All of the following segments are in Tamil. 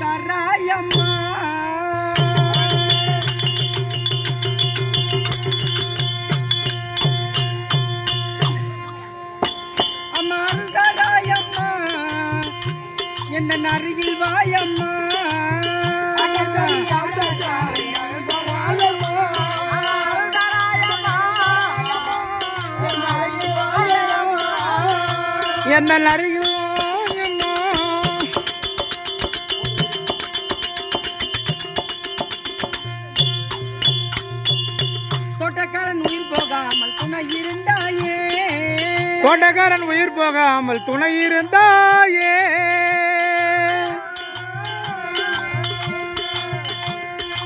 தராயம்மா அம்மா தராயம்மா என்ன அருகில் வாயம்மா. என்ன அருகில் இருந்தாயே தோட்டக்காரன் உயிர் போகாமல் துணை இருந்தாயே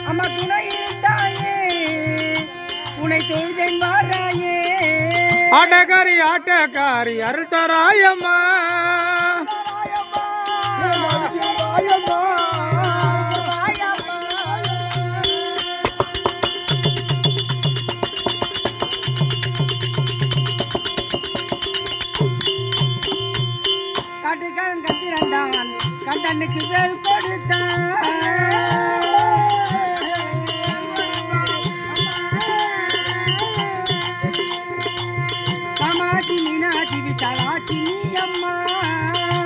அம்மா துணை இருந்தாயே உனை தொழுதேன் வாராயே. ஆட்டக்காரி ஆட்டக்காரி அருள் தராயம்மா காட்டுக்காரன் கத்திரண்டான் கண்டனுக்கு வேல் கொடுத்தான். காமாட்சி மீனாட்சி விசாலாட்சி நீ அம்மா.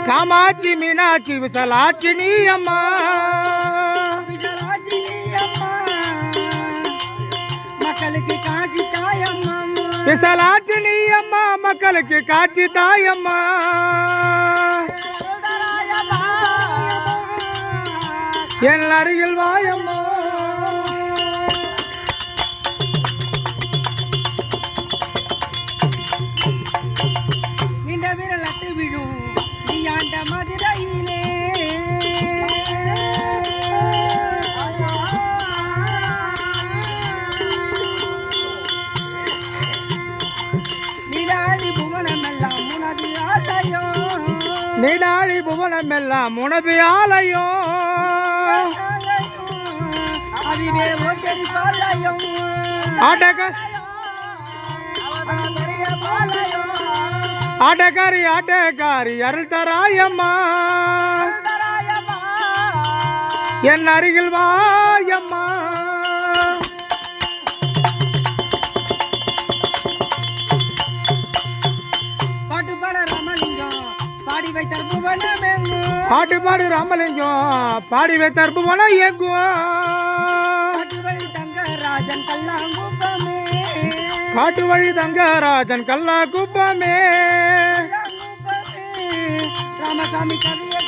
காமாட்சி மீனாட்சி விசாலாட்சி நீ அம்மா. மக்களுக்கு காட்சி தாயம்மா. விசலாட்சி நீ அம்மா மக்களுக்கு காட்சி தாயம்மா. என் அருகில் வாயம்மா இந்த விரலத்து விழும். நீ ஆண்ட மதுரையிலே. நிதானி புவனமெல்லாம் உனது ஆலயம். பாலயம் ஆட்டக்க. ஆட்டக்காரி ஆட்டக்காரி அருள் தராயம்மா. என் அருகில் வாயம்மா பாட்டு பாட ராமலிங்கம் பாடி வைத்தார் புவனம் எங்கும் தங்கராஜன் கல்லா குப்பமே. காட்டு வழி தங்கராஜன் கல்லா குப்பமே. ராமசாமி கவியை